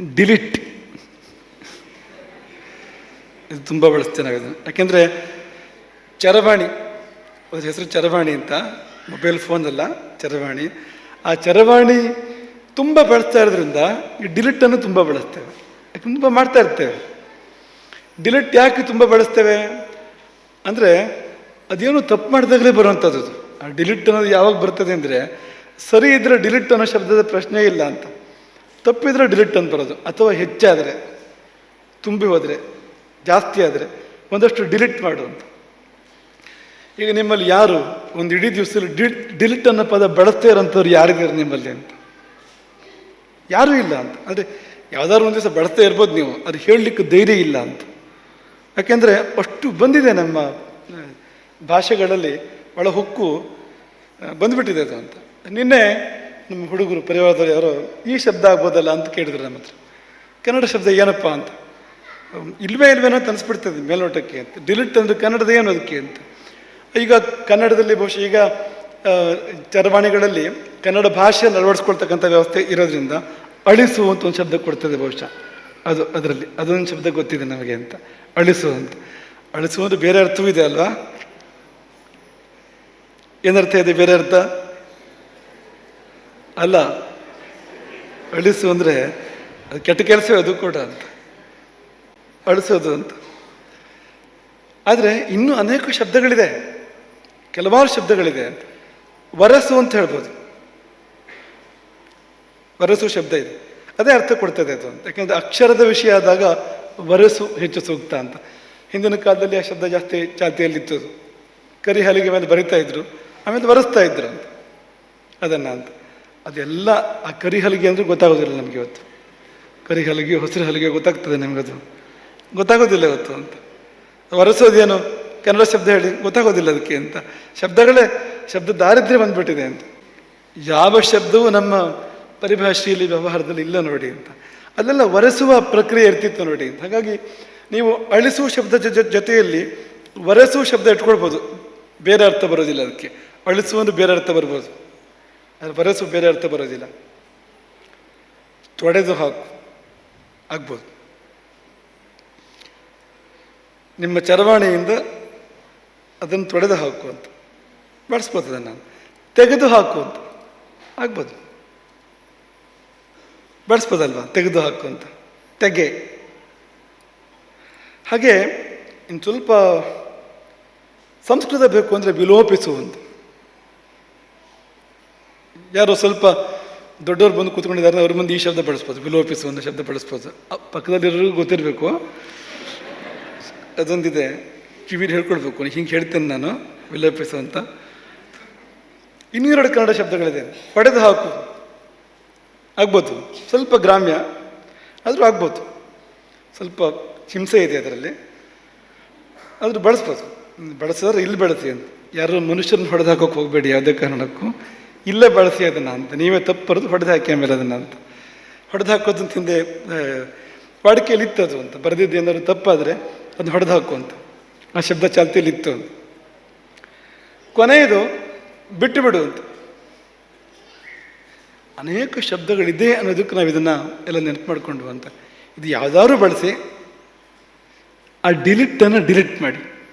Delete. ಇದು ತುಂಬ ಬಳಸ್ತೇನೆ ನಾವು ಇದನ್ನು ಯಾಕೆಂದರೆ ಚರವಾಣಿ, ಅದ್ರ ಹೆಸರು ಚರವಾಣಿ ಅಂತ, ಮೊಬೈಲ್ ಫೋನ್ ಅಲ್ಲ, ಚರವಾಣಿ. ಆ ಚರವಾಣಿ ತುಂಬ ಬಳಸ್ತಾ ಇರೋದ್ರಿಂದ ಈ ಡಿಲಿಟನ್ನು ತುಂಬ ಬಳಸ್ತೇವೆ. ಯಾಕೆ ತುಂಬ ಮಾಡ್ತಾ ಇರ್ತೇವೆ? ಡಿಲಿಟ್ ಯಾಕೆ ತುಂಬ ಬಳಸ್ತೇವೆ? ಅಂದರೆ ಅದೇನು ತಪ್ಪು ಮಾಡಿದಾಗಲೇ ಬರುವಂಥದ್ದು ಆ ಡಿಲಿಟ್ ಅನ್ನೋದು ಯಾವಾಗ ಬರ್ತದೆ ಅಂದರೆ, ಸರಿ ಇದ್ರೆ ಡಿಲಿಟ್ ಅನ್ನೋ ಶಬ್ದದ ಪ್ರಶ್ನೆ ಇಲ್ಲ ಅಂತ. ತಪ್ಪಿದ್ರೆ ಡಿಲಿಟ್ ಅಂತ ಬರೋದು. ಅಥವಾ ಹೆಚ್ಚಾದರೆ, ತುಂಬಿ ಹೋದರೆ, ಜಾಸ್ತಿ ಆದರೆ ಒಂದಷ್ಟು ಡಿಲಿಟ್ ಮಾಡು ಅಂತ. ಈಗ ನಿಮ್ಮಲ್ಲಿ ಯಾರು ಒಂದು ಇಡೀ ದಿವಸದಲ್ಲಿ ಡಿ ಡಿಲಿಟ್ ಅನ್ನೋ ಪದ ಬಳಸ್ತೇ ಇರೋಂಥವ್ರು ಯಾರಿದ್ದಾರೆ ನಿಮ್ಮಲ್ಲಿ ಅಂತ? ಯಾರೂ ಇಲ್ಲ ಅಂತ. ಅಂದರೆ ಯಾವುದಾದ್ರು ಒಂದು ದಿವಸ ಬಳಸ್ತಾ ಇರ್ಬೋದು ನೀವು. ಅದು ಹೇಳಲಿಕ್ಕೆ ಧೈರ್ಯ ಇಲ್ಲ ಅಂತ. ಯಾಕೆಂದರೆ ಅಷ್ಟು ಬಂದಿದೆ ನಮ್ಮ ಭಾಷೆಗಳಲ್ಲಿ ಒಳ ಹೊಕ್ಕು ಬಂದುಬಿಟ್ಟಿದೆ ಬಂದ್ಬಿಟ್ಟಿದೆ ಅದು ಅಂತ. ನಿನ್ನೆ ನಮ್ಮ ಹುಡುಗರು, ಪರಿವಾರದವರು ಯಾರೋ, ಈ ಶಬ್ದ ಆಗ್ಬೋದಲ್ಲ ಅಂತ ಕೇಳಿದ್ರು ನಮ್ಮ ಹತ್ರ. ಕನ್ನಡ ಶಬ್ದ ಏನಪ್ಪ ಅಂತ. ಇಲ್ವೇ ಇಲ್ವೇನೋ ಅಂತ ಅನಿಸ್ಬಿಡ್ತದೆ ಮೇಲ್ನೋಟಕ್ಕೆ ಅಂತ. ಡಿಲಿಟ್ ಅಂದರೆ ಕನ್ನಡದ ಏನು ಅದಕ್ಕೆ ಅಂತ. ಈಗ ಕನ್ನಡದಲ್ಲಿ ಬಹುಶಃ ಈಗ ಚರವಾಣಿಗಳಲ್ಲಿ ಕನ್ನಡ ಭಾಷೆಯನ್ನು ಅಳವಡಿಸ್ಕೊಳ್ತಕ್ಕಂಥ ವ್ಯವಸ್ಥೆ ಇರೋದ್ರಿಂದ ಅಳಿಸು ಅಂತ ಒಂದು ಶಬ್ದ ಕೊಡ್ತದೆ ಬಹುಶಃ. ಅದು ಅದರಲ್ಲಿ, ಅದೊಂದು ಶಬ್ದ ಗೊತ್ತಿದೆ ನಮಗೆ ಅಂತ. ಅಳಿಸು ಅಂತ. ಅಳಿಸು ಬೇರೆ ಅರ್ಥವೂ ಇದೆ ಅಲ್ವಾ? ಏನರ್ಥ ಇದೆ ಬೇರೆ ಅರ್ಥ? ಅಲ್ಲ, ಅಳಿಸು ಅಂದರೆ ಅದು ಕೆಟ್ಟ ಕೆಲಸವೇ, ಅದು ಕೂಡ ಅಂತ. ಅಳಿಸೋದು ಅಂತ. ಆದರೆ ಇನ್ನೂ ಅನೇಕ ಶಬ್ದಗಳಿದೆ, ಕೆಲವಾರು ಶಬ್ದಗಳಿದೆ ವರಸು ಅಂತ ಹೇಳ್ಬೋದು. ವರಸು ಶಬ್ದ ಇದೆ. ಅದೇ ಅರ್ಥ ಕೊಡ್ತದೆ ಅದು ಅಂತ. ಯಾಕೆಂದರೆ ಅಕ್ಷರದ ವಿಷಯ ಆದಾಗ ವರಸು ಹೆಚ್ಚು ಸೂಕ್ತ ಅಂತ. ಹಿಂದಿನ ಕಾಲದಲ್ಲಿ ಆ ಶಬ್ದ ಜಾಸ್ತಿ ಚಾಲ್ತಿಯಲ್ಲಿತ್ತು. ಕರಿ ಹಲಿಗೆ ಮೇಲೆ ಬರಿತಾ ಇದ್ರು, ಆಮೇಲೆ ವರಸ್ತಾ ಇದ್ರು ಅಂತ. ಅದನ್ನು ಅಂತ. ಅದೆಲ್ಲ ಆ ಕರಿ ಹಲಿಗೆ ಅಂದರೆ ಗೊತ್ತಾಗೋದಿಲ್ಲ ನಮಗೆ ಇವತ್ತು. ಕರಿ ಹಲಿಗೆ, ಹಸಿರು ಹಲಿಗೆ ಗೊತ್ತಾಗ್ತದೆ ನಮಗದು. ಗೊತ್ತಾಗೋದಿಲ್ಲ ಇವತ್ತು ಅಂತ. ಒರೆಸೋದೇನು ಕನ್ನಡ ಶಬ್ದ ಹೇಳಿ, ಗೊತ್ತಾಗೋದಿಲ್ಲ ಅದಕ್ಕೆ ಅಂತ. ಶಬ್ದಗಳೇ, ಶಬ್ದ ದಾರಿದ್ರ್ಯ ಬಂದ್ಬಿಟ್ಟಿದೆ ಅಂತ. ಯಾವ ಶಬ್ದವೂ ನಮ್ಮ ಪರಿಭಾಷೆಯಲ್ಲಿ, ವ್ಯವಹಾರದಲ್ಲಿ ಇಲ್ಲ ನೋಡಿ ಅಂತ. ಅಲ್ಲೆಲ್ಲ ಒರೆಸುವ ಪ್ರಕ್ರಿಯೆ ಇರ್ತಿತ್ತು ನೋಡಿ ಅಂತ. ಹಾಗಾಗಿ ನೀವು ಅಳಿಸುವ ಶಬ್ದ ಜೊತೆಯಲ್ಲಿ ಒರೆಸುವ ಶಬ್ದ ಇಟ್ಕೊಳ್ಬೋದು. ಬೇರೆ ಅರ್ಥ ಬರೋದಿಲ್ಲ ಅದಕ್ಕೆ. ಅಳಿಸುವ ಬೇರೆ ಅರ್ಥ ಬರ್ಬೋದು. ಅದು ಬರೋಸು, ಬೇರೆ ಅರ್ಥ ಬರೋದಿಲ್ಲ. ತೊಡೆದು ಹಾಕು. ಆಗ್ಬೋದು. ನಿಮ್ಮ ಚರವಾಣಿಯಿಂದ ಅದನ್ನು ತೊಡೆದು ಹಾಕು ಅಂತ. ಬಳಸ್ಬೋದು ಅದನ್ನು ತೆಗೆದು ಹಾಕು ಅಂತ. ಆಗ್ಬೋದು. ಬಳಸ್ಬೋದಲ್ವಾ? ತೆಗೆದು ಹಾಕು ಅಂತ. ತೆಗೆ. ಹಾಗೆ ಇನ್ನು ಸ್ವಲ್ಪ ಸಂಸ್ಕೃತ ಬೇಕು ಅಂದರೆ ವಿಲೋಪಿಸು ಅಂತ. ಯಾರೋ ಸ್ವಲ್ಪ ದೊಡ್ಡವ್ರು ಬಂದು ಕೂತ್ಕೊಂಡಿದ್ದಾರೆ, ಅವ್ರ ಮುಂದೆ ಈ ಶಬ್ದ ಬಳಸ್ಬೋದು ವಿಲೋಪಿಸು ಅನ್ನೋ ಶಬ್ದ ಬಳಸ್ಬೋದು. ಪಕ್ಕದಲ್ಲಿರೋರಿಗೂ ಗೊತ್ತಿರಬೇಕು. ಅದೊಂದಿದೆ. ಕಿವಿಲಿ ಹೇಳ್ಕೊಳ್ಬೇಕು ಹಿಂಗೆ ಹೇಳ್ತೇನೆ ನಾನು ವಿಲೋಪಿಸು ಅಂತ. ಇನ್ನೂ ಎರಡು ಕನ್ನಡ ಶಬ್ದಗಳಿದೆ. ಹೊಡೆದು ಹಾಕು. ಆಗ್ಬೋದು. ಸ್ವಲ್ಪ ಗ್ರಾಮ್ಯ, ಆದರೂ ಆಗ್ಬೋದು. ಸ್ವಲ್ಪ ಹಿಂಸೆ ಇದೆ ಅದರಲ್ಲಿ. ಆದರೂ ಬಳಸ್ಬೋದು. ಬಳಸಿದ್ರೆ ಇಲ್ಲಿ ಬೆಳೆಸಿ ಅಂತ. ಯಾರೋ ಮನುಷ್ಯರನ್ನ ಹೊಡೆದು ಹಾಕೋಕೆ ಹೋಗಬೇಡಿ ಯಾವುದೇ ಕಾರಣಕ್ಕೂ. ಇಲ್ಲೇ ಬಳಸಿ ಅದನ್ನು ಅಂತ. ನೀವೇ ತಪ್ಪು ಬರೆದು ಹೊಡೆದು ಹಾಕಿ ಆಮೇಲೆ ಅದನ್ನು ಅಂತ. ಹೊಡೆದು ಹಾಕೋದು ಹಿಂದೆ ವಾಡಿಕೆಯಲ್ಲಿ ಇತ್ತು ಅದು ಅಂತ. ಬರೆದಿದ್ದು ಏನಾದ್ರು ತಪ್ಪಾದರೆ ಅದನ್ನು ಹೊಡೆದು ಹಾಕು ಅಂತ. ಆ ಶಬ್ದ ಚಾಲ್ತಿಯಲ್ಲಿ ಇತ್ತು ಅಂತ. ಕೊನೆಯದು ಬಿಟ್ಟು ಬಿಡು ಅಂತ. ಅನೇಕ ಶಬ್ದಗಳಿದೆ ಅನ್ನೋದಕ್ಕೆ ನಾವು ಇದನ್ನು ಎಲ್ಲ ನೆನಪು ಮಾಡಿಕೊಂಡು ಅಂತ. ಇದು ಯಾವುದಾದ್ರೂ ಬಳಸಿ, ಆ ಡಿಲಿಟನ್ನು ಡಿಲೀಟ್ ಮಾಡಿ.